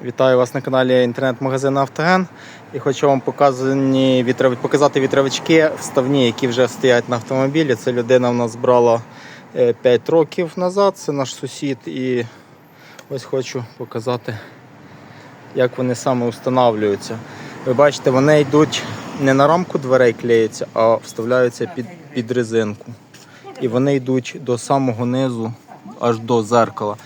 Вітаю вас на каналі інтернет-магазину Автоген. І хочу вам показані вітров... показати вітровички вставні, які вже стоять на автомобілі. Це людина в нас брала 5 років назад, це наш сусід. І ось хочу показати, як вони саме встановлюються. Ви бачите, вони йдуть не на рамку дверей клеїться, а вставляються під, під резинку. І вони йдуть до самого низу, аж до зеркала.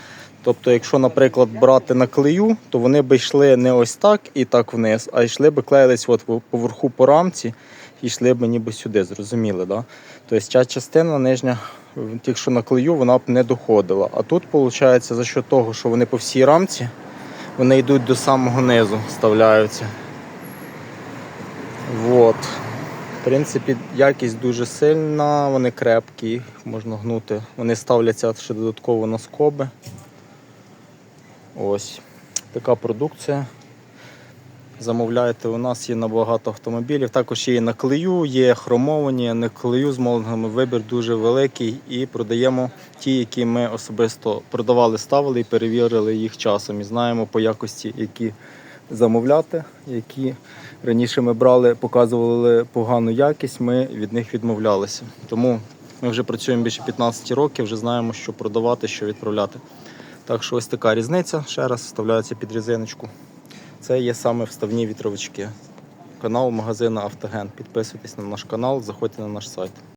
Тобто, якщо, наприклад, брати на клею, то вони б йшли не ось так і так вниз, а йшли б клеїлись от поверху по рамці і йшли б ніби сюди, зрозуміли, да? Тобто ця частина нижня, якщо на клею, вона б не доходила. А тут, виходить, за що того, що вони по всій рамці, вони йдуть до самого низу, вставляються. Вот. В принципі, якість дуже сильна, вони крепкі, їх можна гнути. Вони ставляться ще додатково на скоби. Ось така продукція. Замовляєте, у нас є на багато автомобілів. Також є на клею, є хромовані, на клею з молдингами вибір дуже великий і продаємо ті, які ми особисто продавали, ставили і перевірили їх часом. І знаємо по якості, які замовляти, які раніше ми брали, показували погану якість, ми від них відмовлялися. Тому ми вже працюємо більше 15 років, вже знаємо, що продавати, що відправляти. Так що ось така різниця. Ще раз вставляється під різиночку. Це є саме вставні вітровички. Канал магазину Автоген. Підписуйтесь на наш канал, заходьте на наш сайт.